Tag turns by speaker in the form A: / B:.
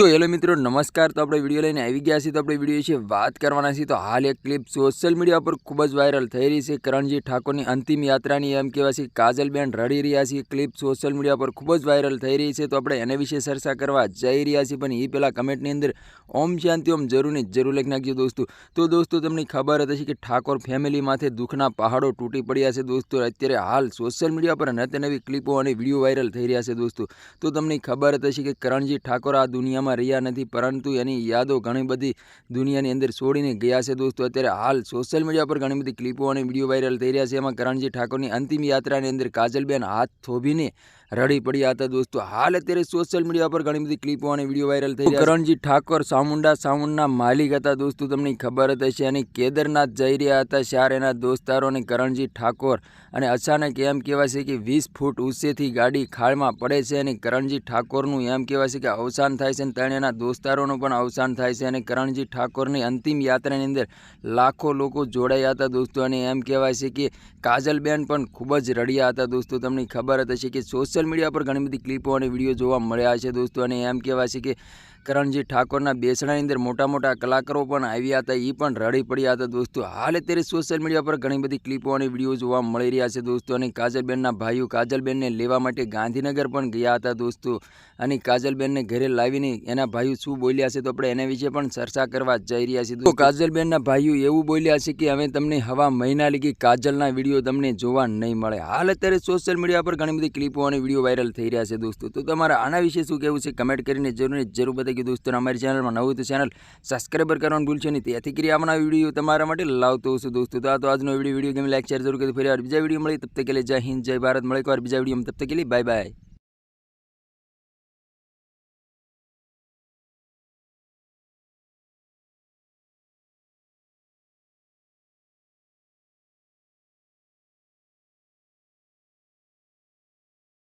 A: તો હેલો મિત્રો, નમસ્કાર. તો આપણે વીડિયો લઈને આવી ગયા છીએ. તો આપણે વીડિયો વિશે વાત કરવાના છીએ. તો હાલ એક ક્લિપ સોશિયલ મીડિયા પર ખૂબ જ વાયરલ થઈ રહી છે. કરણજી ઠાકોરની અંતિમ યાત્રાની એમ કહેવાય છે કાજલબેન રડી રહ્યા છે. ક્લિપ સોશિયલ મીડિયા પર ખૂબ જ વાયરલ થઈ રહી છે. તો આપણે એના વિશે ચર્ચા કરવા જઈ રહ્યા છીએ. પણ એ પહેલાં કમેન્ટની અંદર ઓમ શાંતિ, ઓમ જરૂરની જરૂર લખી નાખજો દોસ્તો. તો દોસ્તો, તમને ખબર હતી કે ઠાકોર ફેમિલી માથે દુઃખના પહાડો તૂટી પડ્યા છે દોસ્તો. અત્યારે હાલ સોશિયલ મીડિયા પર નતે નવી ક્લિપો અને વીડિયો વાયરલ થઈ રહ્યા છે દોસ્તો. તો તમને ખબર હતી કે કરણજી ઠાકોર આ દુનિયામાં રહ્યા નથી, પરંતુ એની યાદો ઘણી બધી દુનિયાની અંદર છોડીને ગયા છે દોસ્તો. અત્યારે હાલ સોશિયલ મીડિયા પર ઘણી બધી ક્લિપો અને વીડિયો વાયરલ થઈ રહ્યા છે. એમાં કરણજી ઠાકોરની અંતિમ યાત્રાની અંદર કાજલબેન હાથ થોભીને રડી પડ્યા હતા દોસ્તો. હાલ અત્યારે સોશિયલ મીડિયા પર ઘણી બધી ક્લિપો અને વીડિયો વાયરલ થઈ કરણજી ઠાકોર, સામુંડા, સામુંડના માલિક હતા દોસ્તો, તમને ખબર જ હશે. અને કેદારનાથ જઈ રહ્યા હતા શ્યાર એના દોસ્તારો અને કરણજી ઠાકોર. અને અચાનક એમ કહેવાય છે કે વીસ ફૂટ ઊંચેથી ગાડી ખાળમાં પડે છે અને કરણજી ઠાકોરનું એમ કહેવાય છે કે અવસાન થાય છે અને તેણે એના દોસ્તારોનું પણ અવસાન થાય છે. અને કરણજી ઠાકોરની અંતિમ યાત્રાની અંદર લાખો લોકો જોડાયા હતા દોસ્તો. અને એમ કહેવાય છે કે કાજલબેન પણ ખૂબ જ રડ્યા હતા દોસ્તો. તમને ખબર જ હશે કે સોશિયલ મીડિયા પર ઘણી બધી ક્લિપો અને વીડિયો જોવા મળ્યા છે દોસ્તો. અને એમ કહેવાય છે કે કરણજી ઠાકોરના બેસણાની અંદર મોટા મોટા કલાકારો પણ આવ્યા હતા એ પણ રડી પડ્યા હતા દોસ્તો. હાલ અત્યારે સોશિયલ મીડિયા પર ઘણી બધી ક્લિપો અને વીડિયો જોવા મળી રહ્યા છે દોસ્તો. અને કાજલબેનના ભાઈઓ કાજલબેનને લેવા માટે ગાંધીનગર પણ ગયા હતા દોસ્તો. અને કાજલબેનને ઘરે લાવીને એના ભાઈઓ શું બોલ્યા છે તો આપણે એના વિશે પણ ચર્ચા કરવા જઈ રહ્યા છીએ તો કાજલબેનના ભાઈઓ એવું બોલ્યા છે કે અમે તમને હવા મહિના લીધી કાજલના વીડિયો તમને જોવા નહીં મળે. હાલ અત્યારે સોશિયલ મીડિયા પર ઘણી બધી ક્લિપો અને વીડિયો વાયરલ થઈ રહ્યા છે દોસ્તો. તો તમારે આના વિશે શું કહેવું છે? કમેન્ટ કરીને જરૂર જરૂર બતાવી દોસ્તો. અમારી ચેનલમાં નવું તો ચેનલ સબસ્ક્રાઈબર કરવાનું ભૂલશો નહીં. તેથી કરી આપણા વીડિયો તમારા માટે લાવતો છું દોસ્તો. તો આ તો આજનો વીડિયો. વીડિયો ગમે લાઈક શેર જરૂર કરી ફરી વાર બીજા વીડિયો મળી તબ તક જય હિન્દ, જય ભારત. મળે એકવાર બીજા વીડિયો તબ તકલી બાય બાય